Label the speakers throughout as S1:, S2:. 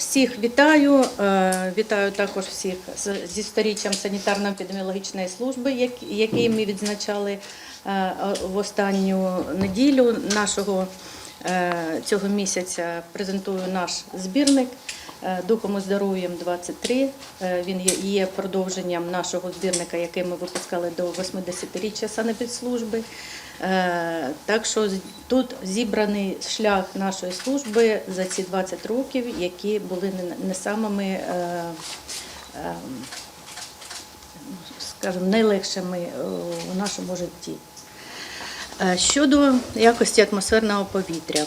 S1: Всіх вітаю. Е, Вітаю також всіх зі сторіччям санітарно-епідеміологічної служби, який ми відзначали е, в останню неділю нашого е, цього місяця. Презентую наш збірник Духом і здоров'ям 23. Е, Він є продовженням нашого збірника, який ми випускали до 80-річчя санепідслужби. Е, Так що тут зібраний шлях нашої служби за ці 20 років, які були не- самими, е, е, скажімо, найлегшими у нашому житті. Щодо якості атмосферного повітря.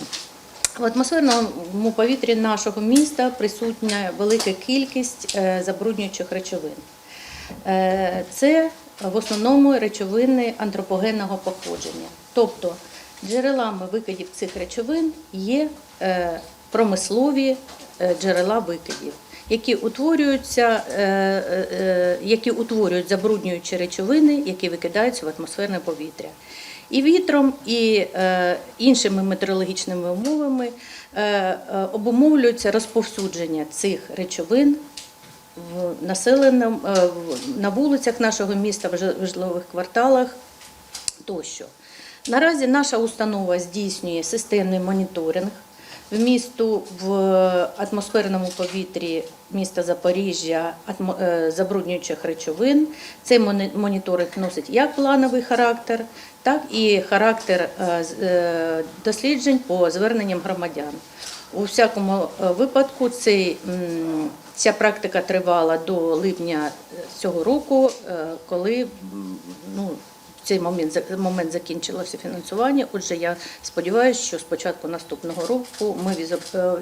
S1: В атмосферному повітрі нашого міста присутня велика кількість забруднюючих речовин. Це в основному речовини антропогенного походження. Тобто джерелами викидів цих речовин є е, промислові е, джерела викидів, які утворюються, е, які утворюють забруднюючі речовини, які викидаються в атмосферне повітря. І вітром, і іншими метеорологічними умовами обумовлюється розповсюдження цих речовин в населеному е, на вулицях нашого міста, в в житлових кварталах тощо. Наразі наша установа здійснює системний моніторинг вмісту в атмосферному повітрі міста Запоріжжя е, забруднюючих речовин. Цей моніторинг носить як плановий характер, так і характер е, досліджень по зверненням громадян. У всякому е, випадку цей, ця практика тривала до липня е, цього року, е, коли ну, цей момент, момент закінчилося фінансування. Отже, я сподіваюся, що з початку наступного року ми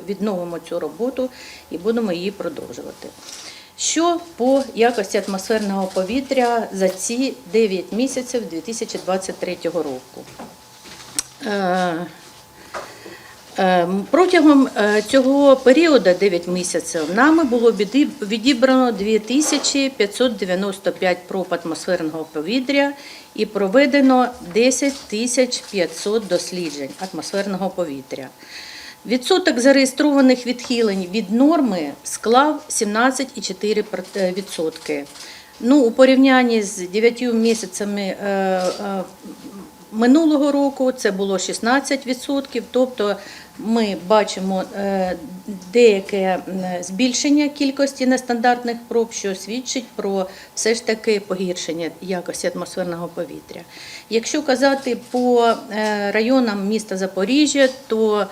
S1: відновимо цю роботу і будемо її продовжувати. Що по якості атмосферного повітря за ці 9 місяців 2023 року? Е, Е, Протягом е, цього періоду 9 місяців нами було відібрано 2595 проб атмосферного повітря і проведено 10 500 досліджень атмосферного повітря. Відсоток зареєстрованих відхилень від норми склав 17,4%. Ну, у порівнянні з 9 місяцями е, е, минулого року це було 16%, тобто ми бачимо е, деяке збільшення кількості нестандартних проб, що свідчить про все ж таки погіршення якості атмосферного повітря. Якщо казати по е, районам міста Запоріжжя, то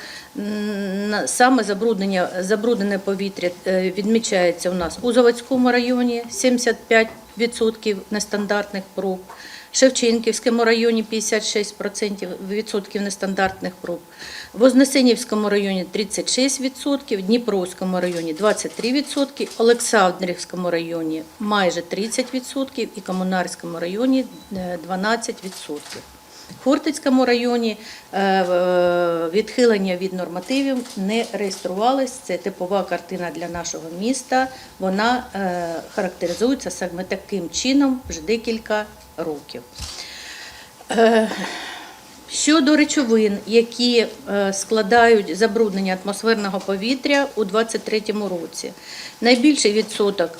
S1: саме забруднення, забруднене повітря е, відмічається у нас у Заводському районі 75% нестандартних проб. Шевченківському районі 56% відсотків нестандартних проб, в Вознесенівському районі 36%, Дніпровському районі 23%, Олександрівському районі майже 30% і Комунарському районі е, 12%. В Хортицькому районі е, е, відхилення від нормативів не реєструвались. Це типова картина для нашого міста. Вона е, характеризується саме таким чином вже декілька років. Е, Щодо речовин, які е, складають забруднення атмосферного повітря у 2023 році, найбільший відсоток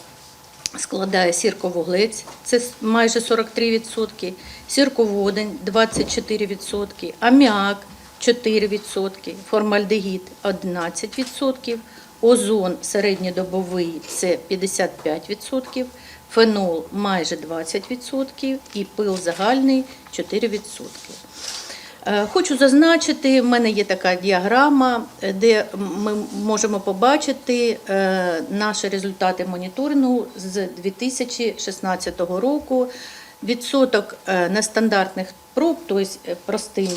S1: складає сірковуглець, це майже 43%, сірководень 24%, аміак 4%, формальдегід 11%, озон середньодобовий це 55%, фенол майже 20% і пил загальний 4%. Е, Хочу зазначити, в мене є така діаграма, е, де ми можемо побачити е, наші результати моніторингу з 2016 року. Відсоток нестандартних проб, тобто простим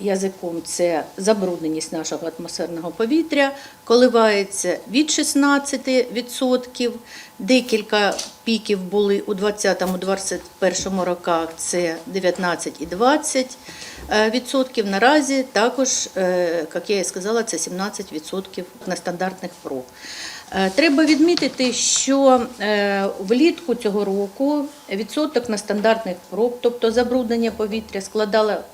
S1: язиком, це забрудненість нашого атмосферного повітря, коливається від 16%. Декілька піків були у 2020-2021 роках, це 19 і 20 е, відсотків. Наразі також, е, як я і сказала, це 17 відсотків нестандартних проб. Е, Треба відмітити, що влітку цього року відсоток нестандартних проб, тобто забруднення повітря, м,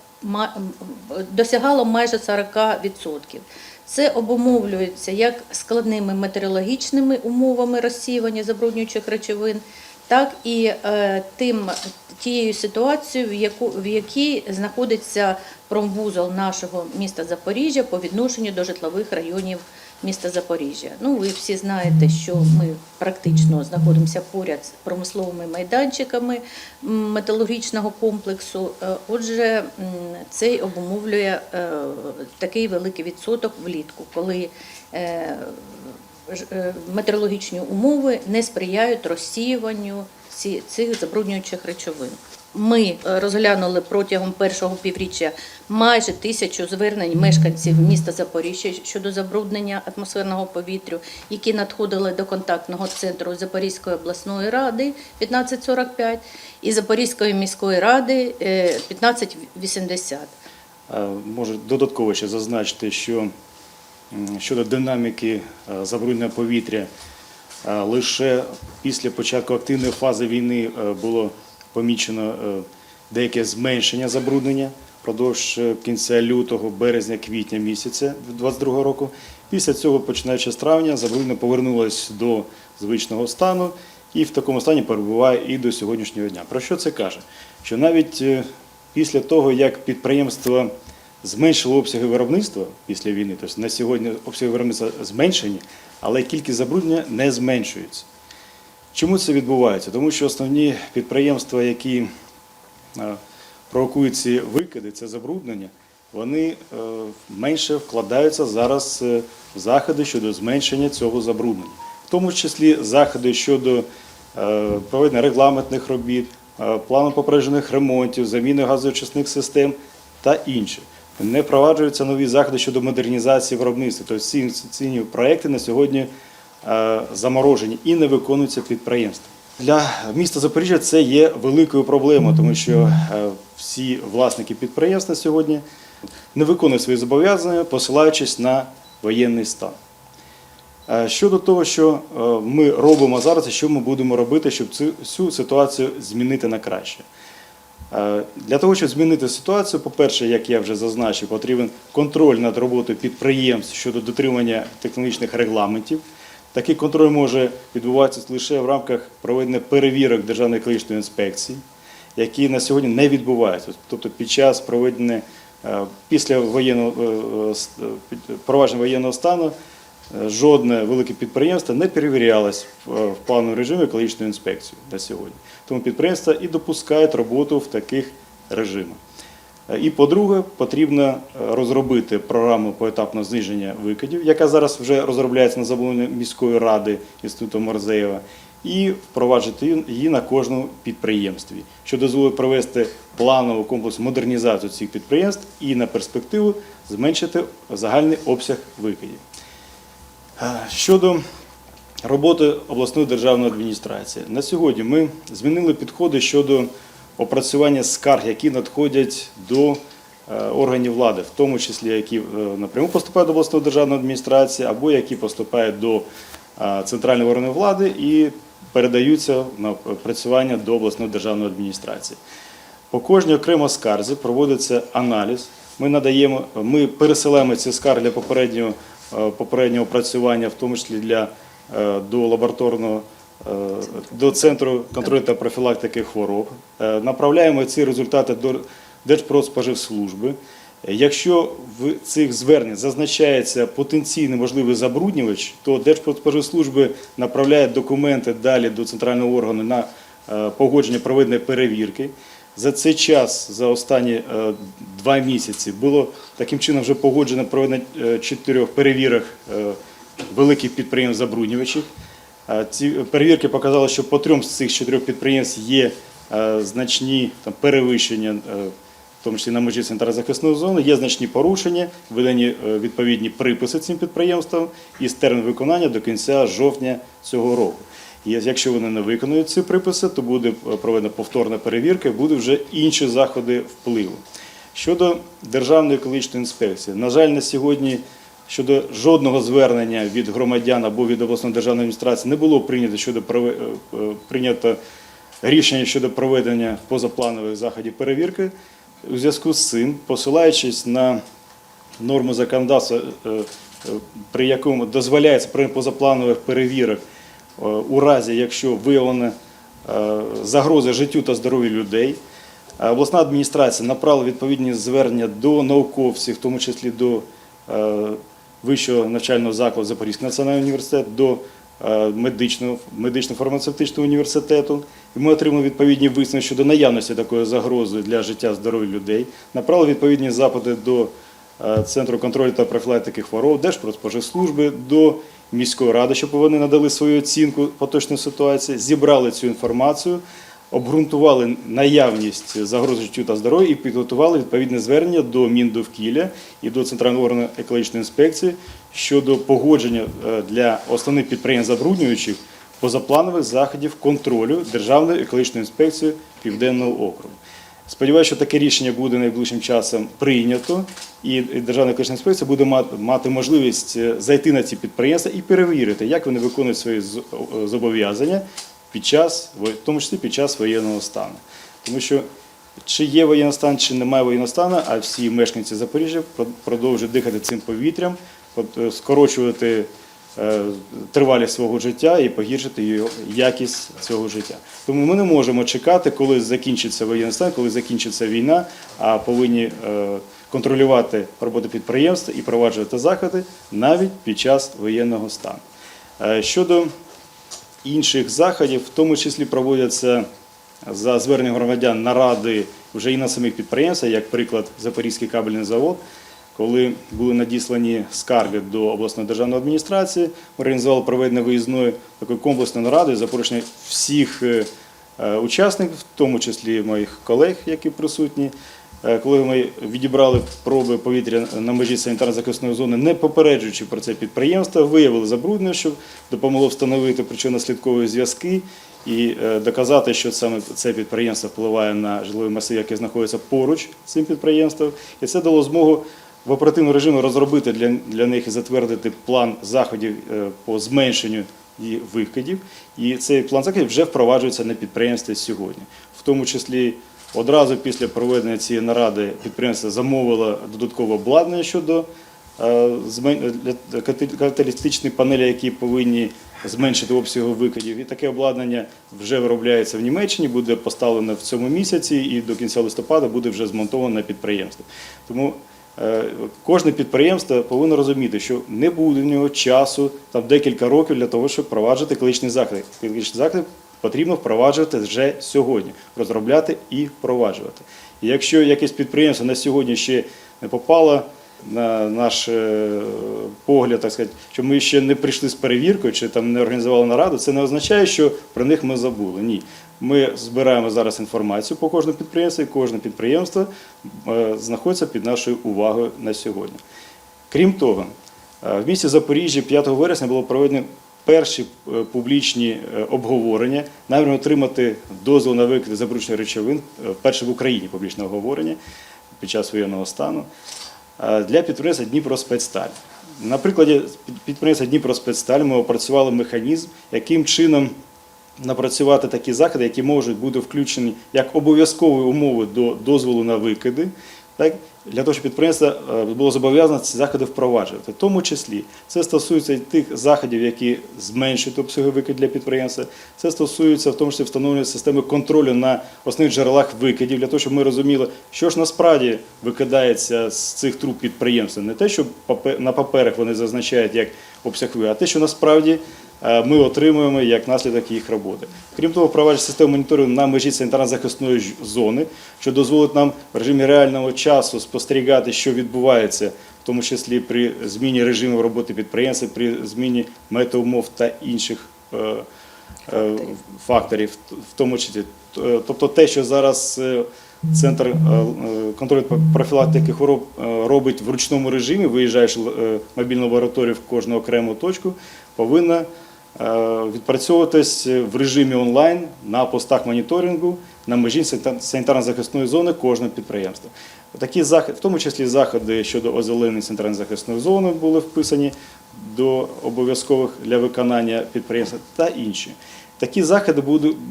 S1: досягало майже 40%. Це обумовлюється як складними метеорологічними умовами розсіювання забруднюючих речовин, так і е, тим тією ситуацією, в яку в якій знаходиться промвузол нашого міста Запоріжжя по відношенню до житлових районів міста Запоріжжя. Ну, ви всі знаєте, що ми практично знаходимося поряд з промисловими майданчиками металургічного комплексу. Е, Отже, це обумовлює е, такий великий відсоток влітку, коли е, метеорологічні умови не сприяють розсіюванню цих забруднюючих речовин. Ми е, розглянули протягом першого півріччя майже тисячу звернень мешканців міста Запоріжжя щодо забруднення атмосферного повітря, які надходили до контактного центру Запорізької обласної ради 1545 і Запорізької міської ради е, 1580.
S2: Е, Може додатково ще зазначити, що щодо динаміки е, забруднення повітря, лише після початку активної фази війни було помічено е, деяке зменшення забруднення впродовж е, кінця лютого, березня, квітня місяця 2022 року. Після цього, починаючи з травня, забруднення повернулося до звичного стану і в такому стані перебуває і до сьогоднішнього дня. Про що це каже? Що навіть е, після того, як підприємство зменшило обсяги виробництва після війни, тобто на сьогодні обсяги виробництва зменшені, але кількість забруднення не зменшується. Чому це відбувається? Тому що основні підприємства, які е, провокують ці викиди, це забруднення, вони е, менше вкладаються зараз е, в заходи щодо зменшення цього забруднення, в тому числі заходи щодо проведення регламентних робіт, плану попереджених ремонтів, заміни газоочисних систем та інше. Не впроваджуються нові заходи щодо модернізації виробництва. Тобто ці інвестиційні проекти на сьогодні заморожені і не виконуються підприємством. Для міста Запоріжжя це є великою проблемою, тому що е, всі власники підприємств на сьогодні не виконують свої зобов'язання, посилаючись на воєнний стан. Е, Щодо того, що е, ми робимо зараз що ми будемо робити, щоб цю, ситуацію змінити на краще. Е, Для того, щоб змінити ситуацію, по-перше, як я вже зазначив, потрібен контроль над роботою підприємств щодо дотримання технологічних регламентів. Такий контроль може відбуватися лише в рамках проведення перевірок Державної екологічної інспекції, які на сьогодні не відбуваються. Тобто під час проведення е, після воєнного е, е, провадження воєнного стану жодне велике підприємство не перевірялось в плановому режимі екологічною інспекцією на сьогодні. Тому підприємства і допускають роботу в таких режимах. Е, І по-друге, потрібно е, розробити програму поетапного зниження викидів, яка зараз вже розробляється на замовлення міської ради Інституту Морзеєва, і впроваджувати її на кожному підприємстві, що дозволить провести планову комплексну модернізацію цих підприємств і на перспективу зменшити загальний обсяг викидів. Е, Щодо роботи обласної державної адміністрації, на сьогодні ми змінили підходи щодо опрацювання скарг, які надходять до е, органів влади, в тому числі які е, напряму поступають до обласної державної адміністрації або які поступають до е, центральної органів влади і передаються на опрацювання до обласної державної адміністрації. По кожній окремо скарзі проводиться аналіз. Ми надаємо, ми пересилаємо ці скарги для попереднього, попереднього опрацювання, в тому числі для до лабораторного до центру контролю та профілактики хвороб. Е, Направляємо ці результати до Держпродспоживслужби. Якщо в цих звернень зазначається потенційний можливий забруднювач, то Держпродспоживслужби направляє документи далі до центрального органу на е, погодження проведення перевірки. За цей час, за останні е, два місяці, було таким чином вже погоджено проведення е, чотирьох перевірок е, великих підприємств забруднювачів. Е, Ці перевірки показали, що по трьом з цих чотирьох підприємств є е, значні там, перевищення, е, в тому числі на межі санітарно-захисної зони, є значні порушення, введені е, відповідні приписи цим підприємствам і з термін виконання до кінця жовтня цього року. І якщо вони не виконують ці приписи, то буде проведена повторна перевірка будуть вже інші заходи впливу. Щодо Державної екологічної інспекції, на жаль, на сьогодні щодо жодного звернення від громадян або від обласної державної адміністрації не було прийнято щодо е, е, прийнято рішення щодо проведення позапланових заходів перевірки. У зв'язку з цим, посилаючись на норму законодавства, е, при якому дозволяється при позапланових перевірок у разі, якщо виявлена е, загроза життю та здоров'ю людей. Обласна адміністрація направила відповідні звернення до науковців, в тому числі до Вищого навчального закладу Запорізький національний університет, до е, медично-фармацевтичного університету. І ми отримали відповідні висновки щодо наявності такої загрози для життя здоров'я людей. Направили відповідні запити до е, Центру контролю та профілактики хвороб, Держпродспоживслужби, до міської ради, щоб вони надали свою оцінку поточної ситуації, зібрали цю інформацію, обґрунтували наявність загрози життю та здоров'ю і підготували відповідне звернення до Міндовкілля і до Центрального органу екологічної інспекції щодо погодження е, для основних підприємств забруднюючих позапланових заходів контролю Державної екологічної інспекції Південного округу. Сподіваюся, що таке рішення буде найближчим часом прийнято, і Державна екологічна інспекція буде мати- можливість е, зайти на ці підприємства і перевірити, як вони виконують свої зобов'язання під час, в тому числі під час воєнного стану. Тому що чи є воєнний стан, чи немає воєнного стану, а всі мешканці Запоріжжя продовжують дихати цим повітрям, е, скорочувати е, тривалість свого життя і погіршити якість цього життя. Тому ми не можемо чекати, коли закінчиться воєнний стан, коли закінчиться війна, а повинні е, контролювати роботу підприємств і проваджувати заходи навіть під час воєнного стану. Щодо інших заходів, в тому числі проводяться за зверненням громадян наради вже і на самих підприємствах, як приклад Запорізький кабельний завод. Коли були надіслані скарги до обласної державної адміністрації, організували проведення виїзної такої комплексної наради, запрошення всіх е, е, учасників, в тому числі моїх колег, які присутні. Е, Коли ми відібрали проби повітря на межі санітарно-захисної зони, не попереджуючи про це підприємство, виявили забруднення, що допомогло встановити причинно-слідкові зв'язки і е, доказати, що саме це підприємство впливає на житловий масив, який знаходиться поруч з цим підприємством. І це дало змогу в оперативному режимі розробити для, для них і затвердити план заходів е, по зменшенню і викидів. І цей план заходів вже впроваджується на підприємстві сьогодні. В тому числі одразу після проведення цієї наради підприємство замовило додаткове обладнання щодо е, каталістичні панелі, які повинні зменшити обсягу викидів. І таке обладнання вже виробляється в Німеччині, буде поставлено в цьому місяці і до кінця листопада буде вже змонтовано на підприємстві. Тому е, кожне підприємство повинно розуміти, що не буде в нього часу там декілька років для того, щоб впроваджувати екологічні заходи. Екологічні заходи потрібно впроваджувати вже сьогодні, розробляти і впроваджувати. І якщо якесь підприємство на сьогодні ще не попало на наш е, погляд, так сказати, що ми ще не прийшли з перевіркою чи там не організували нараду, це не означає, що про них ми забули. Ні. Ми збираємо зараз інформацію по кожному підприємству, і кожне підприємство е, знаходиться під нашою увагою на сьогодні. Крім того, е, в місті Запоріжжя 5 вересня було проведено перші е, публічні е, обговорення, намір отримати дозвіл на викид забруднених речовин, е, вперше в Україні публічне обговорення під час воєнного стану для підприємства Дніпроспецсталь. На прикладі підприємства Дніпроспецсталь ми опрацювали механізм, яким чином напрацювати такі заходи, які можуть бути включені як обов'язкові умови до дозволу на викиди, для того, щоб підприємство е, було зобов'язане ці заходи впроваджувати. В тому числі це стосується і тих заходів, які зменшують обсяги викидів для підприємства. Це стосується в тому числі встановлення системи контролю на основних джерелах викидів, для того, щоб ми розуміли, що ж насправді викидається з цих труб підприємства. Не те, що на паперах вони зазначають як обсяг а те, що насправді ми отримуємо як наслідок їх роботи. Крім того, впроваджує систему моніторингу на межі санітарно-захисної зони, що дозволить нам в режимі реального часу спостерігати, що відбувається, в тому числі при зміні режиму роботи підприємства, при зміні метеоумов та інших е, е, факторів, в тому числі. Тобто те, що зараз е, Центр е, е, контролю профілактики хвороб е, робить в ручному режимі, виїжджаєш е, мобільну лабораторію в кожну окрему точку, повинна е, відпрацьовуватись в режимі онлайн на постах моніторингу на межі санітарно-захисної зони кожного підприємства. Такі заходи, в тому числі заходи щодо озеленення санітарно-захисної зони були вписані до обов'язкових для виконання підприємства та інші. Такі заходи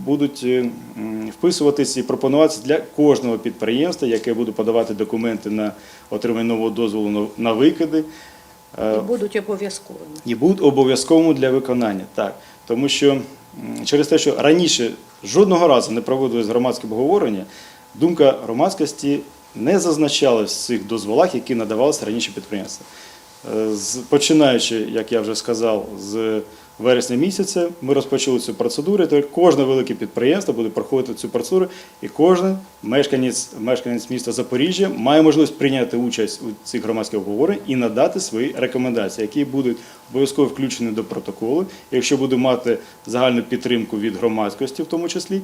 S2: будуть е, м, вписуватися і пропонуватися для кожного підприємства, яке буде подавати документи на отримання нового дозволу на викиди. Е,
S1: І будуть обов'язковими.
S2: і будуть обов'язковими для виконання. Так. Тому що через те, що раніше жодного разу не проводилось громадське обговорення, думка громадськості не зазначалась в цих дозволах, які надавалися раніше підприємствам. Е, Починаючи, як я вже сказав, з вересня місяця ми розпочали цю процедуру. Тепер кожне велике підприємство буде проходити цю процедуру, і кожен мешканець, мешканець міста Запоріжжя має можливість прийняти участь у цих громадських обговореннях і надати свої рекомендації, які будуть обов'язково включені до протоколу. Якщо буде мати загальну підтримку від громадськості, в тому числі,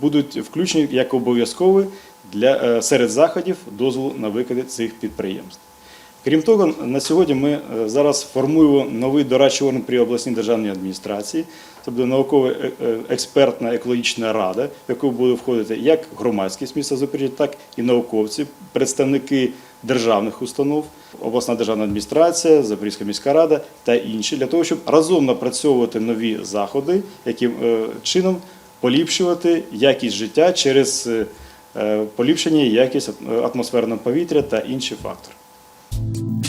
S2: будуть включені як обов'язкові для е, серед заходів дозволу на викиди цих підприємств. Крім того, на сьогодні ми е, зараз формуємо новий дорадчий орган при обласній державній адміністрації. Буде наукова е, е, експертна екологічна рада, в яку буде входити як громадськість міста Запоріжжя, так і науковці, представники державних установ, обласна державна адміністрація, Запорізька міська рада та інші, для того, щоб разом напрацьовувати нові заходи, яким чином поліпшувати якість життя через поліпшення якість атмосферного повітря та інші фактори. thank you